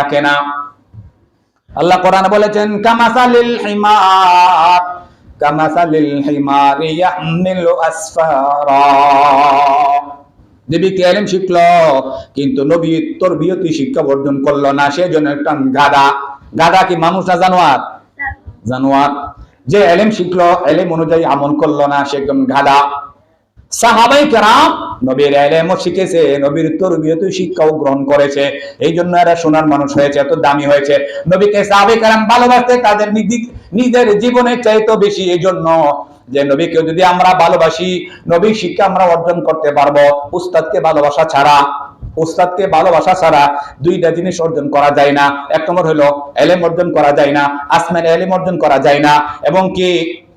আপনাকে না। আল্লাহ কোরআন বলেছেন, কামাসালিল হিমার কামাসালিল হিমার ইয়াহমিলু আসফারা। শিখলো, কিন্তু নবী শিক্ষা অর্জন করল না, সেজন্য একটা গাদা গাদা কি মানুষ না জানোয়ার? জানোয়ার। যে এলেম শিখলো, এলেম অনুযায়ী আমল করল না, সে একদম গাদা সাহাবাই কেরাম নবীর এলেমও শিখেছে, নবীর তরবিয়ত শিক্ষাও গ্রহণ করেছে। এই জন্য এরা সোনার মানুষ হয়েছে, এত দামি হয়েছে। নবীকে সাহাবাই কেরাম ভালোবাসতে তাদের নিজের জীবনের চাইতো বেশি। এই জন্য যে নবীকে যদি আমরা ভালোবাসি, নবীর শিক্ষা আমরা অর্জন করতে পারব। উস্তাদকে ভালোবাসা ছাড়া, উস্তাদকে ভালোবাসা ছাড়া দুইটা জিনিস অর্জন করা যায় না। এক নম্বর হলো, এলেম অর্জন করা যায় না, আসমানি এলেম অর্জন করা যায় না। এবং কি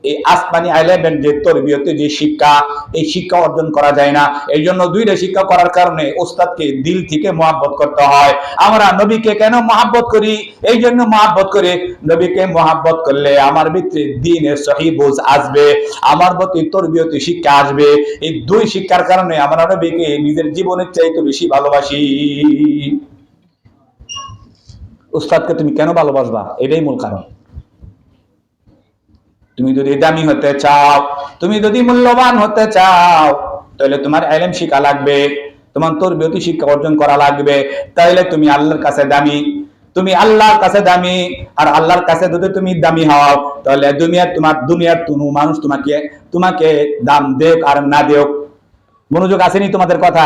এই আসমানি আইলেমের যে তরবিয়তে যে শিক্ষা, এই শিক্ষা অর্জন করা যায় না। এই জন্য দুইটা শিক্ষা করার কারণে ওস্তাদকে দিল থেকে মহাব্বত করতে হয়। আমরা নবীকে কেন মহাব্বত করি? এই জন্য মহাব্বত করে। নবীকে মহাব্বত করলে আমার ভিতরে দিনের সহি বোঝ আসবে, আমার প্রতি তরবিয়তে শিক্ষা আসবে। এই দুই শিক্ষার কারণে আমরা নবীকে নিজের জীবনের চাইতে বেশি ভালোবাসি। উস্তাদকে তুমি কেন ভালোবাসবা? এটাই মূল কারণ। তুমি যদি দামি হতে চাও, তুমি যদি মূল্যবান হতে চাও, তাহলে তোমার এলেম শিক্ষা লাগবে, তোমার তোর বিয়তি শিক্ষা অর্জন করা লাগবে তাহলে তুমি আল্লাহর কাছে দামি। তুমি আল্লাহর কাছে দামি, আর আল্লাহর কাছে যদি তুমি দামি হও, তাহলে দুনিয়ার তোমার, দুনিয়ার কোনো মানুষ তোমাকে তোমাকে দাম দেখ আর না দেখ মনোযোগ আসেনি তোমাদের কথা?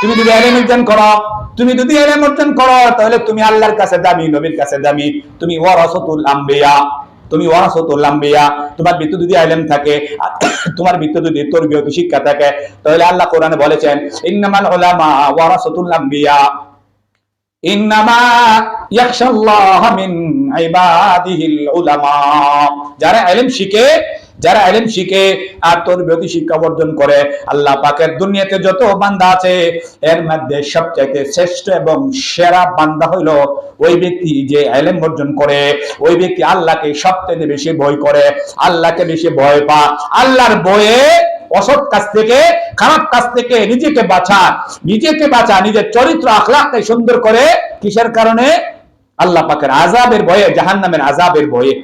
তুমি যদি এলেম অর্জন করো, তুমি যদি এলেম অর্জন করো, তাহলে তুমি আল্লাহর কাছে দামি, নবীর কাছে দামি। তুমি ওয়ারাসাতুল আম্বিয়া। তুমি ওয়ারাসাতুল লাম্বিয়া, তোমার বৃত্ত যদি আইলেম থাকে, তোমার বৃত্ত যদি তরবিয়ত শিক্ষা থাকে, তাহলে আল্লাহ কোরআনে বলেছেন, ইন্নামাল উলামা ওয়ারাসাতুল লাম্বিয়া। ইন্নামা ইয়াখশাল্লাহ মিন ইবাদিহিল উলামা। যারা ইলম শিখে যারা ইলম শিখে আর তরবিয়তি শিক্ষা অর্জন করে, আল্লাহ পাকের দুনিয়াতে যত বান্দা আছে, এর মধ্যে সবচাইতে শ্রেষ্ঠ এবং সেরা বান্দা হইল ওই ব্যক্তি যে ইলম অর্জন করে, ওই ব্যক্তি আল্লাহকে সবচেয়ে বেশি ভয় করে, আল্লাহকে বেশি ভয় পা আল্লাহর ভয়ে অসৎ কাজ থেকে, খারাপ কাজ থেকে নিজেকে বাঁচা নিজেকে বাঁচা, নিজের চরিত্র আখলাককে সুন্দর করে, কিসের কারণে? আল্লাহ পাকের আজাবের ভয়ে, জাহান্নামের আজাবের ভয়ে।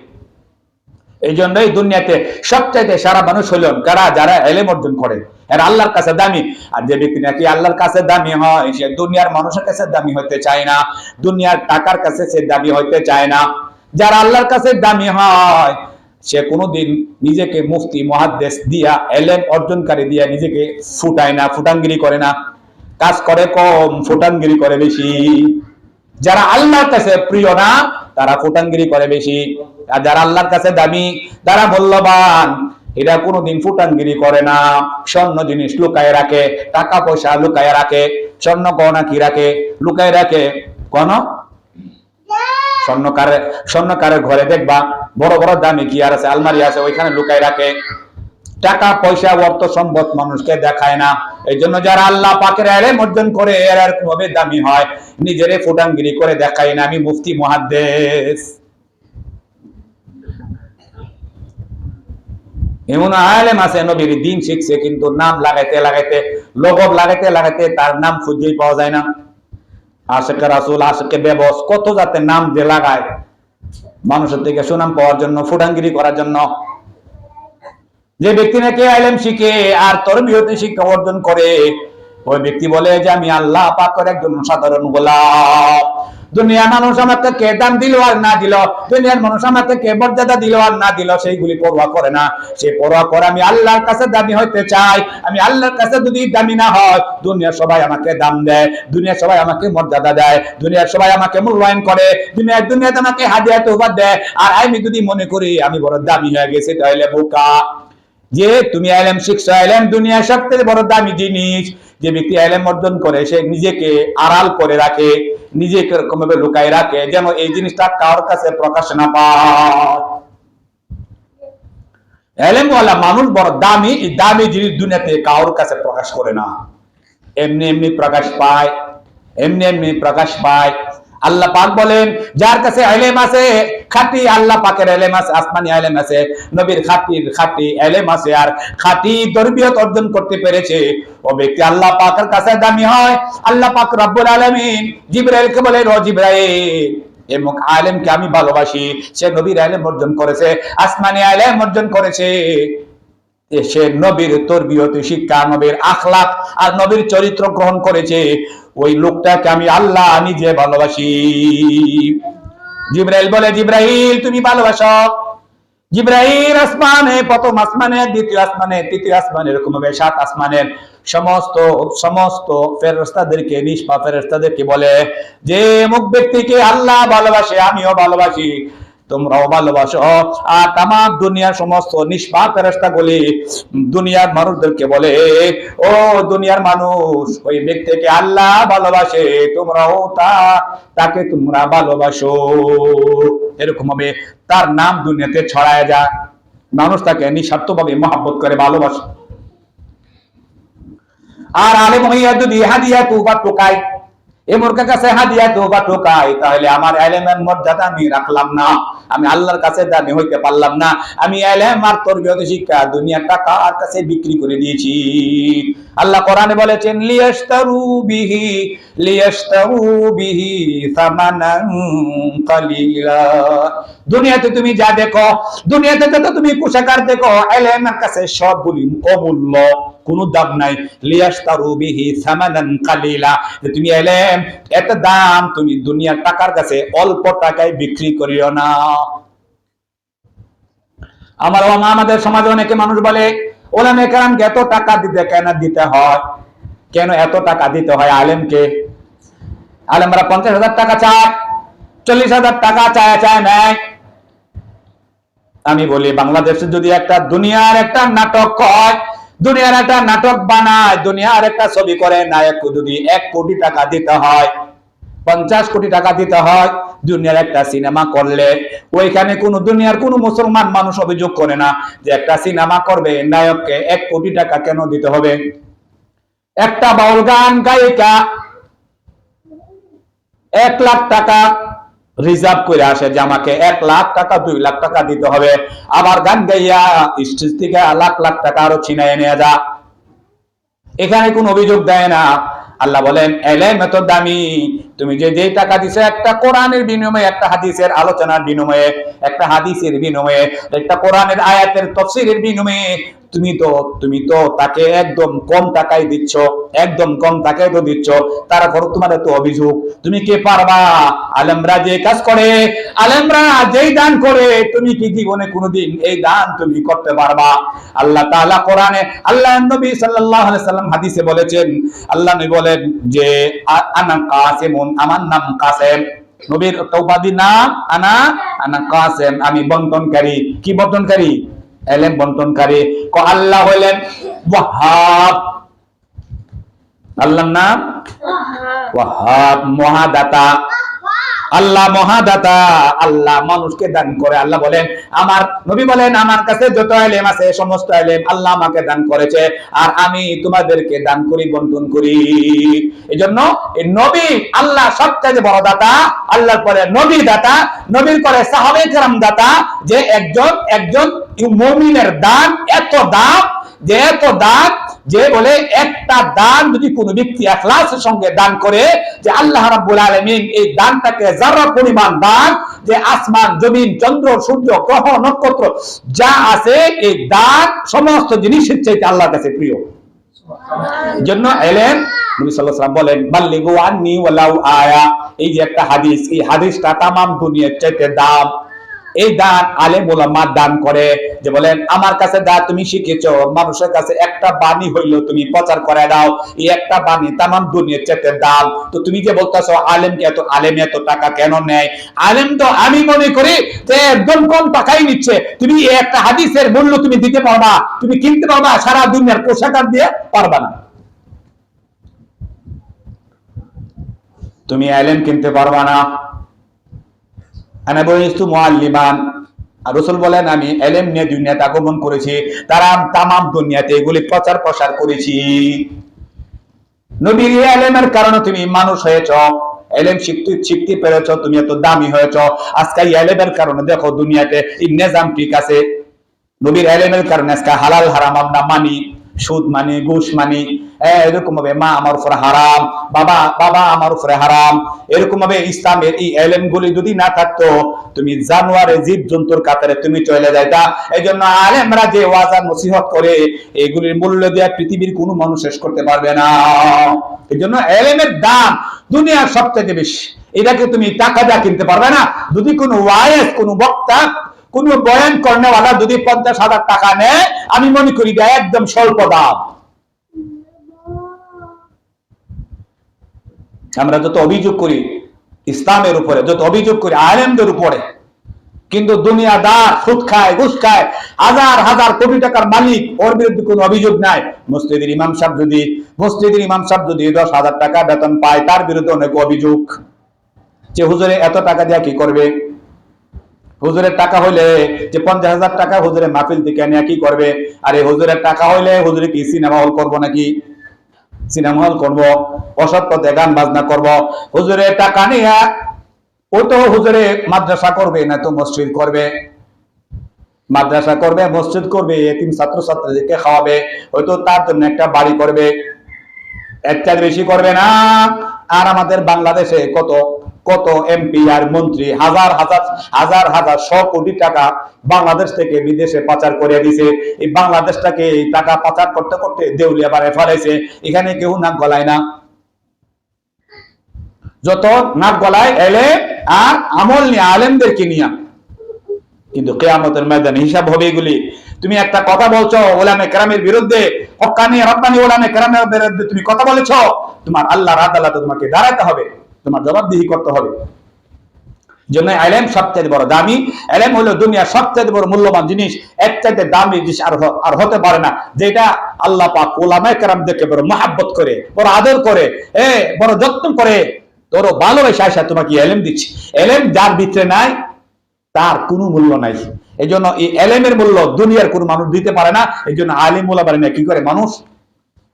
এই জন্যই দুনিয়াতে সবচাইতে সারা মানুষ হলেন কারা যারা এলেম অর্জন করে। এরা আল্লাহর কাছে দামি। আর যে ব্যক্তি নাকি আল্লাহর কাছে দামি হয়, সে দুনিয়ার মানুষের কাছে দামি হতে চায় না। দুনিয়ার টাকার কাছে সে দামি হতে চায় না। যারা আল্লাহর কাছে দামি হয়, সে কোনোদিন নিজেকে মুফতি মহাদ্দেশ দিয়া, এলেম অর্জনকারী দিয়া নিজেকে ফুটায় না, ফুটাঙ্গিরি করে না। কাজ করে কম, ফুটাঙ্গিরি করে বেশি। যারা আল্লাহর কাছে প্রিয় না, তারা ফুটাঙ্গিরি করে বেশি। আর যারা আল্লাহর কাছে দামি তারা মূল্যবান, এরা কোনোদিন ফুটাঙ্গিরি করে না। স্বর্ণ জিনিস লুকায় রাখে, টাকা পয়সা লুকায় রাখে, স্বর্ণ গহনা কি রাখে? লুকায় রাখে। কোন? স্বর্ণকারের স্বর্ণকারের ঘরে দেখবা, বড় বড় দামি কি আর আছে, আলমারি আছে, ওইখানে লুকায় রাখে। টাকা পয়সা, অর্থ সম্পদ মানুষকে দেখায় না। এই জন্য যারা আল্লাহ পাকের এলেম অর্জন করে, এর আর ভাবে দামি হয়। নিজেরে ফুটাঙ্গিরি করে দেখায় না। আমি মুফতি মহাদ্দেশ এমন আলেম আছে, নবীর দিন শিখছে, কিন্তু নাম লাগাইতে লাগাইতে, লগব লাগাইতে লাগাইতে তার নাম খুঁজেই পাওয়া যায় না। আশেকে রাসুল আশেকে বেবস, কত যাতে নাম যে লাগায়। মানুষের থেকে সুনাম পাওয়ার জন্য, ফুটাঙ্গিরি করার জন্য। যে ব্যক্তি নাকি আলেম শিখে আর তরবিয়তে শিক্ষা অর্জন করে, ওই ব্যক্তি বলে যে, আমি আল্লাহ পাকের একজন সাধারণ গোলাম। দুনিয়ার মানুষ আমাকে কে দাম দিল আর না দিল? দুনিয়ার মানুষ আমাকে কে মর্যাদা দিল আর না দিল? সেইগুলি পরোয়া করে না। সে পরোয়া করে, আমি আল্লাহর কাছে দামি হইতে চাই। আমি আল্লাহর কাছে যদি দামি না হয়, দুনিয়ার সবাই আমাকে দাম দেয়, দুনিয়ার সবাই আমাকে মর্যাদা দেয়, দুনিয়ার সবাই আমাকে মূল্যায়ন করে, দুনিয়ার দুনিয়াতে আমাকে হাদিয়া তোবার দেয়। আর আমি যদি মনে করি, আমি বড় দামি হয়ে গেছি, তাহলে বোকা। যে তুমি আলেম শিখছো, আলেম দুনিয়ার সবথেকে বড় দামি জিনিস। যে ব্যক্তি আলেম অর্জন করে, সে নিজেকে আড়াল করে রাখে, নিজেকে এরকম ভাবে লুকায় রাখে, যেন এই জিনিসটা কারোর কাছে প্রকাশ না পায়। মানুষ বড় দামি, এই দামি জিনিস দুনিয়াতে কারোর কাছে প্রকাশ করে না। এমনি এমনি প্রকাশ পায়, এমনি এমনি প্রকাশ পায়। আল্লাহ পাক বলেন, যার কাছে এলেম আছে, খাঁটি আল্লাহ পাকের এলেম আছে, আসমানি এলেম আছে, নবীর খাঁটির খাঁটি এলেম আছে, আর খাঁটি তরবিয়ত অর্জন করতে পেরেছে। ও ব্যক্তি আল্লাহ পাকের কাছে দামি হয়, আল্লাহ পাক রব্বুল আলামিন জিবরাইলকে বলেন ও জিবরাইল এবং আলেমকে আমি ভালোবাসি, সে নবীর আলেম অর্জন করেছে, আসমানি আলেম অর্জন করেছে। সে নবীর তরবিয়ত, শিক্ষা, নবীর আখলাক আর নবীর চরিত্র গ্রহণ করেছে। ওই লোকটাকে আমি আল্লাহ নিজে ভালোবাসি। জিব্রাইল বলে, জিব্রাইল, তুমি ভালোবাসো? জিব্রাইল, আসমানে, প্রথম আসমানে, দ্বিতীয় আসমানে, তৃতীয় আসমানে, এরকম ভাবে সাত আসমানের সমস্ত সমস্ত ফেরেশতাদেরকে নিষ্পা ফেরেশতাদেরকে বলে যে, মুখ ব্যক্তিকে আল্লাহ ভালোবাসে, আমিও ভালোবাসি। তোমরাও ভালোবাসো। আর তাম দুনিয়ার সমস্ত নিষ্পাপ ফেরেস্তা গুলি দুনিয়ার মানুষদেরকে বলে, ও দুনিয়ার মানুষ, ওই ব্যক্তিকে আল্লাহ ভালোবাসে, তোমরাও তা, তাকে তোমরা ভালোবাসো। এরকম হবে তার নাম দুনিয়াতে ছড়ায় যায়। মানুষ তাকে নিঃস্বার্থভাবে মহাব্বত করে, ভালোবাসে। আর আলেম যদি হাদিয়া তুবা টোকায় এ মোরকার কাছে হাদিয়া তোবা টোকাই তাহলে আমার এলেমের মর্যাদা আমি রাখলাম না। আমি আল্লাহর কাছে দামি হইতে পারলাম না। আমি এলেম আর তরবিয়ত শিক্ষা দুনিয়ার টাকা আর কাছে বিক্রি করে দিয়েছি? আল্লাহ কোরআনে বলেছেন, লিয়াশতারু বিহি লিয়াশতারু বিহি সামানান কালিলা। দুনিয়াতে তুমি যা দেখো, দুনিয়াতে যত তুমি পোশাকার দেখো, এলেমের কাছে সবগুলি অমূল্য। কোনো দাম নাই। লিয়াশতারু বিহি সামানান কালিলা। তুমি এলেম এত দাম তুমি দুনিয়ার টাকার কাছে অল্প টাকায় বিক্রি করিও না। আমার বাবা আমাদের সমাজে অনেকে মানুষ বলে, ওলামে কালামকে এত টাকা দিতে, কেন দিতে হয়? কেন এত টাকা দিতে হয় আলেমকে? আলেমরা পঞ্চাশ হাজার টাকা চায়, চল্লিশ হাজার টাকা চায় চায় নেয় আমি বলি, বাংলাদেশে যদি একটা দুনিয়ার একটা নাটক হয় দুনিয়ার একটা নাটক বানায়, দুনিয়ার একটা ছবি করে নায়ক যদি এক কোটি টাকা দিতে হয়, পঞ্চাশ কোটি টাকা দিতে হয়, দুনিয়ার একটা সিনেমা করলে, ওইখানে কোনো দুনিয়ার কোনো মুসলমান মানুষ অভিযোগ করে না যে একটা সিনেমা করবে, নায়ককে এক কোটি টাকা কেন দিতে হবে? একটা বাউল গান গায়িকা এক লাখ টাকা রিজার্ভ করে আসে যে আমাকে এক লাখ টাকা, দুই লাখ টাকা দিতে হবে। আবার গান গাইয়া স্টেজ থেকে লাখ লাখ টাকা আরও ছিনাই নিয়ে যা। এখানে কোন অভিযোগ দেয় না। আল্লাহ বলেন, এলেম এত দামি। তুমি যে যে টাকা দিছো, একটা কোরআনের বিনিময়ে, একটা হাদিসের আলোচনার বিনিময়ে, একটা হাদিসের বিনিময়ে, একটা কোরআনের আয়াতের তফসিরের বিনিময়ে তুমি তো তুমি তো তাকে একদম কম টাকায় দিচ্ছ, একদম কম টাকায় তো দিচ্ছ তারপর তোমার এত অভিযোগ। তুমি কে পারবা? আলেমরা যে কাজ করে, আলেমরা যেই দান করে, তুমি কি জীবনে কোনোদিন এই দান তুমি করতে পারবা? আল্লাহ তাআলা কোরআনে, আল্লাহ নবী সাল্লাল্লাহু আলাইহি সাল্লাম হাদিসে বলেছেন, আল্লাহ নবী বলেন যে আনা কাসিমুন, আমার নাম কাসেম। নবীর তৌবাদি নাম, আনা আনা কাসেম। আমি বন্টনকারী। কি বন্টনকারী? এলেম বন্টনকারী ক আল্লাহ হলেন ওয়াহাব। আল্লাহর নাম? ওয়াহাব। মহাদাতা। আল্লাহ মহাদাতা। আল্লাহ মানুষকে দান করে। আল্লাহ বলেন আমার নবী বলেন আমার কাছে যত এলেম আছে সমস্ত এলেম আল্লাহ আমাকে দান করেছে। আর আমি তোমাদেরকে দান করি বন্টন করি। এই জন্য এই নবী আল্লাহ সবচেয়ে বড় দাতা আল্লাহর পরে নবী দাতা নবীর পরে সাহাবে কেরাম দাতা যে একজন একজন মুমিনের দান এত দাম যে এত দান যে বলে একটা দান যদি কোন ব্যক্তি এখলাসের সঙ্গে দান করে যে আল্লাহ রাব্বুল আলামিন এই দানটাকে যারা পরিমাণ দান যে আসমান জমিন চন্দ্র সূর্য গ্রহ নক্ষত্র যা আছে এই দান সমস্ত জিনিসের চাইতে আল্লাহর কাছে প্রিয়। জন্য এলেন নবী সাল্লাল্লাহু আলাইহি বলেন বাল্লিগু আন্নি ওয়ালাউ আয়া। এই যে একটা হাদিস এই হাদিসটা তামাম দুনিয়ার চাইতে দাম। এই দান আলেম ওলামা দান করে যে বলেন, আমার কাছে দা তুমি শিখেছো, মানুষের কাছে একটা বাণী হইল তুমি প্রচার করে দাও। এই একটা বাণী তামাম দুনিয়ার চাইতে দাম। তো তুমি যে বলতেছো, আলেমকে এত, আলেম এত টাকা কেন নেয়? আলেম তো আমি মনে করি যে একদম কম টাকাই নিচ্ছে। তুমি একটা হাদিসের মূল্য তুমি দিতে পারবা, তুমি কিনতে পারবা, সারা দুনিয়ার পোশাকার দিয়ে পারবা না। তুমি আলেম কিনতে পারবা না। আনা আর রসুল বলেন, আমি এলেম নিয়ে দুনিয়াতে আগমন করেছি তারা তামাম দুনিয়াতে এগুলি প্রচার প্রসার করেছি। নবীর এলেমের কারণে তুমি মানুষ হয়েছ, এলেম শিখতে শিখতে পেরেছ, তুমি এত দামি হয়েছ। আজকে এলেমের কারণে দেখো দুনিয়াতে নিজাম ঠিক আছে। নবীর এলেমের কারণে আজকে হালাল হারাম আমরা মানি, সুদ মানি, ঘুষ মানি। এরকম ভাবে, মা আমার উপরে হারাম, বাবা বাবা আমার উপরে হারাম। এরকম ভাবে ইসলামের এই এলেম গুলি যদি না থাকতো, তুমি জানোয়ারে জীব জন্তুর কাতারে তুমি চলে যাইতা। এই জন্য আলেমরা যে ওয়াজার নসিহত করে, এগুলির মূল্য দেওয়া পৃথিবীর কোনো মানুষ শেষ করতে পারবে না। এই জন্য এলেমের দাম দুনিয়ার সবচেয়ে বেশি। এটাকে তুমি টাকা দিয়ে কিনতে পারবে না। যদি কোনো ওয়াইস কোনো বক্তা, কোন বয়ান কর্নেওয়ালা যদি পঞ্চাশ হাজার টাকা নেয়, আমি মনে করি এটা একদম স্বল্প দাম। আমরা যত অভিযোগ করি, ইসলামের উপরে, যত অভিযোগ করি, আলেমদের উপরে, কিন্তু দুনিয়াদার সুদ খায়, ঘুষ খায়, হাজার হাজার কোটি টাকার মালিক, ওর বিরুদ্ধে কোনো অভিযোগ নাই। মসজিদের ইমাম সাহেব যদি, মসজিদের ইমাম সাহেব যদি দশ হাজার টাকা বেতন পায়, তার বিরুদ্ধে অনেক অভিযোগ। যে হুজুরে এত টাকা দেয়া কি করবে? হুজুরের টাকা হইলে যে পঞ্চাশ হাজার টাকা হুজুরের মাহফিল থেকে নিয়ে কি করবে? আরে হুজুরের টাকা হইলে হুজুরে কি সিনেমা হল করব নাকি? সিনেমা হল করব অসৎ পথে গান বাজনা করব। হুজুরে টাকা নিয়ে, ও তো হুজুরে মাদ্রাসা করবে, না তো মসজিদ করবে। মাদ্রাসা করবে, মসজিদ করবে, এতিম ছাত্র ছাত্রীদেরকে খাওয়াবে হয়তো তার জন্য একটা বাড়ি করবে। এর বেশি করবে না। আর আমাদের বাংলাদেশে কত কত এমপি আর মন্ত্রী, হাজার হাজার হাজার হাজার, শ কোটি টাকা বাংলাদেশ থেকে বিদেশে পাচার করে দিছে। এই বাংলাদেশটাকে এই টাকা পাচার করতে করতে দেউলিয়া বারে ফেলাইছে। এখানে কেউ নাক গলায় না। যত নাক গলায়, এলে আর আমল নিয়ে আলেমদেরকে নিয়ে। কিন্তু কেয়ামতের ময়দানে হিসাব হবে এগুলি। তুমি একটা কথা বলছো, ওলামে কেরামের বিরুদ্ধে হকানি রব্বানি ওলামে কেরামের বিরুদ্ধে তুমি কথা বলেছ, তোমার আল্লাহর আদালতে তোমাকে দাঁড়াতে হবে। তোমার জবাবদিহি করতে হবে। জন্য সবচেয়ে বড় দামি হলো দুনিয়ার সবচেয়ে বড় মূল্যবান জিনিস এর চাইতে দামি জিনিস আর হতে পারে না, যেটা আল্লাহ পাক ওলামায়ে বড় মহাব্বত করে, বড় আদর করে, এ, বড় যত্ন করে, তোর ভালোবাসা আসা তোমাকে এলেম দিচ্ছি। এলেম যার ভিতরে নাই, তার কোনো মূল্য নাই। এই জন্য এই এলেমের মূল্য দুনিয়ার কোনো মানুষ দিতে পারে না, এই জন্য আলিম ওলা পারে না কি করে? মানুষ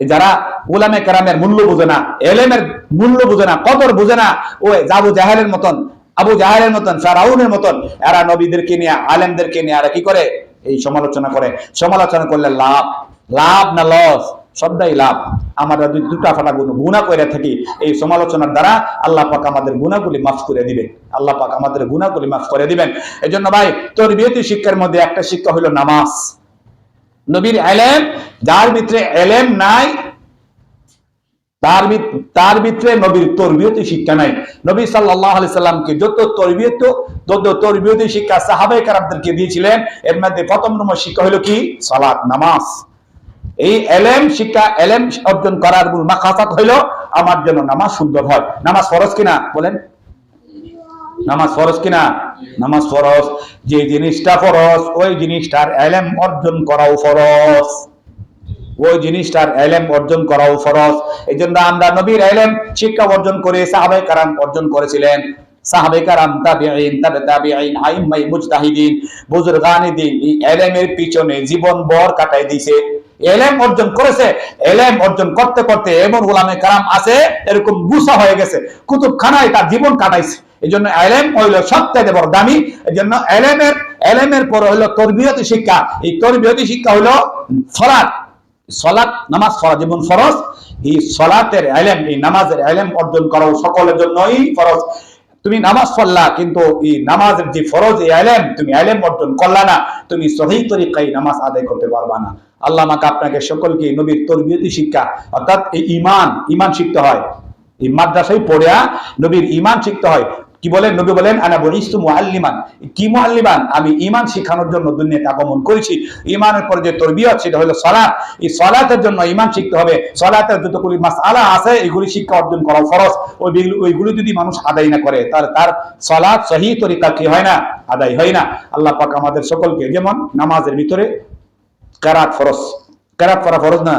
যারা উলামে কেরামের মূল্য বুঝে না, এলেমের মূল্য বুঝে না, কদর বুঝে না, ও জাবু জাহেলের মতন, আবু জাহেলের মতন, ফেরাউনের মতন, এরা নবীদেরকে নিয়ে, আলেমদেরকে নিয়ে এরা কি করে? এই সমালোচনা করে। সমালোচনা করলে লাভ। লাভ না লস? সবটাই লাভ। আমরা যদি দুটা ফাটা গুণ গুণা করে থাকি, এই সমালোচনার দ্বারা আল্লাহ পাক আমাদের গুণাগুলি মাফ করে দিবে আল্লাহ পাক আমাদের গুণাগুলি মাফ করে দিবেন। এই জন্য ভাই তোর বিয়তি শিক্ষার মধ্যে একটা শিক্ষা হলো নামাজ। নবীর এলেম, যার ভিতরে এলেম নাই, তার তার ভিতরে নবীর তরবিয়তি শিক্ষা নাই। নবী সাল্লামকে যত তরবিয়ত, তত তরবিয়তি শিক্ষা সাহাবায়ে কেরামদেরকে দিয়েছিলেন। এর মধ্যে প্রথম নম্বর শিক্ষা হলো কি? সালাত, নামাজ। এই এলেম শিক্ষা, এলেম অর্জন করার মূল মাকাসাত হইল আমার জন্য নামাজ সুন্দর হয়। নামাজ ফরজ কিনা? বলেন। নামাজ ফরজ কিনা? নামাজ ফরজ। যে জিনিসটা ফরজ, ওই জিনিসটার এলেম অর্জন করাও ফরজ। ওই জিনিসটার এলেম অর্জন করাও ফরজ। এই জন্য আমরা নবীর এলেম, শিক্ষা অর্জন করে সাহাবাই কারাম অর্জন করেছিলেন। সাহাবে কারাম তাবিঈন, তাবে তাবিঈন আইম্মাই মুজতাহিদিন, বুজুরগানে দিন, এই এলেমের পিছনে জীবন বর কাটাই দিয়েছে। এলেম অর্জন করেছে। এলেম অর্জন করতে করতে এমন গোলামে কারাম আছে, এরকম গুসা হয়ে গেছে। কুতুবখানায় তার জীবন কাটাইছে। এই জন্য এলেম হইল সবচেয়ে বড় দামি। এই জন্য এলেমের এলেমের পর হইল তরবিয়তি শিক্ষা। এই তরবিয়তি শিক্ষা হইল সলাৎ। সলাৎ নামাজ পড়া যেমন ফরজ, এই সলাতের এলেম এই নামাজের এলেম অর্জন করাও সকলের জন্যই ফরজ। তুমি নামাজ পড়লা, কিন্তু এই নামাজের যে ফরজ, এই এলেম তুমি এলেম অর্জন করলা না। তুমি সহি তরিকায় নামাজ আদায় করতে পারবা না। আল্লাহ আমাকে আপনাকে সকলকে নবীর তরবিয়তি শিক্ষা, অর্থাৎ এই ইমান ইমান শিখতে হয়। এই মাদ্রাসায় পড়িয়া নবীর ইমান শিখতে হয়। কি বলেন? নবী বলেন আনা বলিস্তু মুআল্লিমান। কি মুআল্লিমান? আমি ইমান শিখানোর জন্য দুনিয়াতে আগমন করেছি। ইমানের পরে যে তরবিয়ত সেটা হলো সালাত। এই সালাতের জন্য ইমান শিখতে হবে। সালাতের যতগুলি মাসআলা আছে এগুলি শিক্ষা অর্জন করা ফরজ। ওই ওইগুলি যদি মানুষ আদায় না করে তার তার সালাত সহি তরিকা কি হয় না? আদায় হয় না। আল্লাহ পাক আমাদের সকলকে যেমন নামাজের ভিতরে কারাত ফরজ। কারাত করা ফরজ না?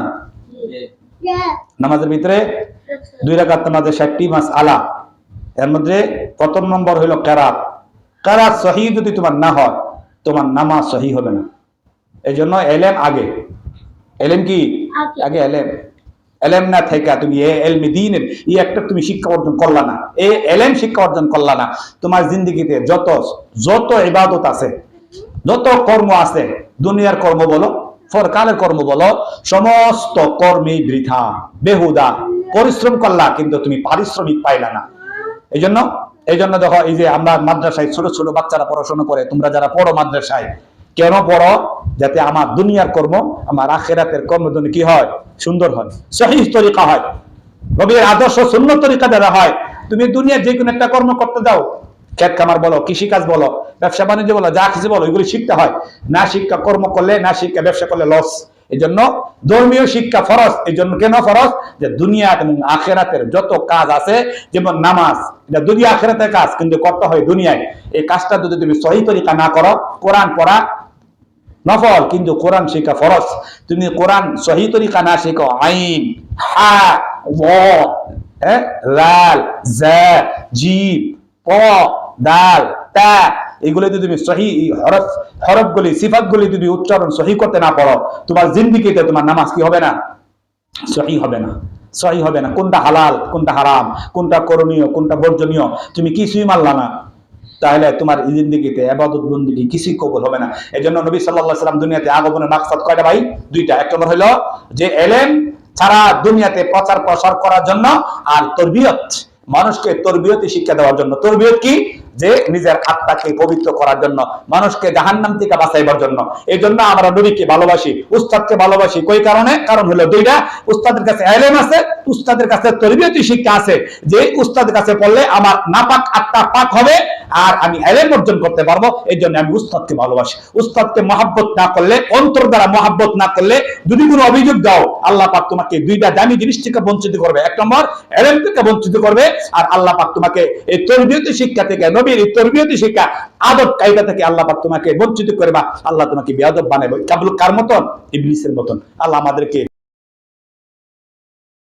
নামাজের ভিতরে দুই রাকাত নামাজে ষাটটি মাস আলা এর মধ্যে প্রথম নম্বর হইল কেরাত। কেরাত সহি যদি তোমার না হয় তোমার নামাজ সহি হবে না। এই জন্য এলেম আগে। এলেম কি? আগে। এলেম। এলেম না থেকে তুমি এ এলমি দিনের এই একটা তুমি শিক্ষা অর্জন করলা না। এ এলেম শিক্ষা অর্জন করলা না। তোমার জিন্দগিতে যত যত ইবাদত আছে যত কর্ম আছে দুনিয়ার কর্ম বলো ফরকালের কর্ম বলো সমস্ত কর্মই বৃথা বেহুদা। পরিশ্রম করলা কিন্তু তুমি পারিশ্রমিক পাইলা না। এই জন্য এই জন্য দেখো এই যে আমরা মাদ্রাসায় ছোট ছোট বাচ্চারা পড়াশোনা করে, তোমরা যারা পড়ো মাদ্রাসায়, কেন পড়ো? যাতে আমার দুনিয়ার কর্ম, আমার আখেরাতের কর্ম জন্য কি হয়? সুন্দর হয়। সহি তরিকা হয়। নবীর আদর্শ শূন্য তরিকা দ্বারা হয়। তুমি দুনিয়ার যে কোনো একটা কর্ম করতে দাও খেত খামার বলো কৃষিকাজ বলো, ব্যবসা বাণিজ্য বলো, যা কিছু বলো, এগুলি শিখতে হয়। না শিক্ষা কর্ম করলে, না শিক্ষা ব্যবসা করলে লস এই জন্য ধর্মীয় শিক্ষা ফরজ। এই জন্য কেন ফরজ? যে দুনিয়া এবং আখেরাতের যত কাজ আছে, যেমন নামাজ, এটা দুনিয়া আখেরাতের কাজ, কিন্তু করতে হয় দুনিয়ায়। এই কাজটা যদি তুমি সহি তরিকা না করো, কোরআন পড়া নফল, কিন্তু কোরআন শিখা ফরজ। তুমি কোরআন সহি তরিকা না শিখো, আইন, হা হ্যাঁ লাল, জা প, দাল, তা এগুলো যদি তুমি সহি হরফ, হরফগুলি, সিফাতগুলি যদি উচ্চারণ সহি করতে না পারো, তোমার জিন্দিগিতে তোমার নামাজ কি হবে না? সহি হবে না। সহি হবে না। কোনটা হালাল, কোনটা হারাম, কোনটা করণীয়, কোনটা বর্জনীয়, তুমি কিছুই মানলা না। তাহলে তোমার জিন্দিগিতে আবাদত, বন্দিগি কিছুই কবুল হবে না। এই জন্য নবী সাল্লাহ সাল্লাম দুনিয়াতে আগমনের মাকসাদ কয়টা ভাই? দুইটা। এক নম্বর হলো যে এলেন সারা দুনিয়াতে প্রচার প্রসার করার জন্য আর তরবিয়ত, মানুষকে তরবিয়তি শিক্ষা দেওয়ার জন্য। তরবিয়ত কি? যে নিজের আত্মাকে পবিত্র করার জন্য, মানুষকে জাহান্নাম থেকে বাঁচাইবার জন্য। এই জন্য আমরা নবীকে ভালোবাসি, উস্তাদকে ভালোবাসি। কই কারণে? কারণ হলো দুইটা, উস্তাদের কাছে এলেম আছে, উস্তাদের কাছে তরবিয়তি শিক্ষা আছে। যে উস্তাদের কাছে পড়লে আমার নাপাক আত্মা পাক হবে, আর আমি এলেম অর্জন করতে পারব এই জন্য আমি উস্তাদকে ভালোবাসি। উস্তাদকে মহাব্বত না করলে, অন্তর দ্বারা মহাব্বত না করলে, যদি কোনো অভিযোগ দাও, আল্লাহ পাক তোমাকে দুইটা দামি জিনিস থেকে বঞ্চিত করবে। এক নম্বর, এলেম থেকে বঞ্চিত করবে, আর আল্লাহ পাক তোমাকে এই তরবিয়তি শিক্ষা থেকে নবীর তরবিয়তি শিক্ষা, আদব কায়দা থেকে আল্লাহ পাক তোমাকে বঞ্চিত করবে আল্লাহ তোমাকে বেয়াদব বানাবে কাবুল কার মতন? ইবলিসের মতন। আল্লাহ আমাদেরকে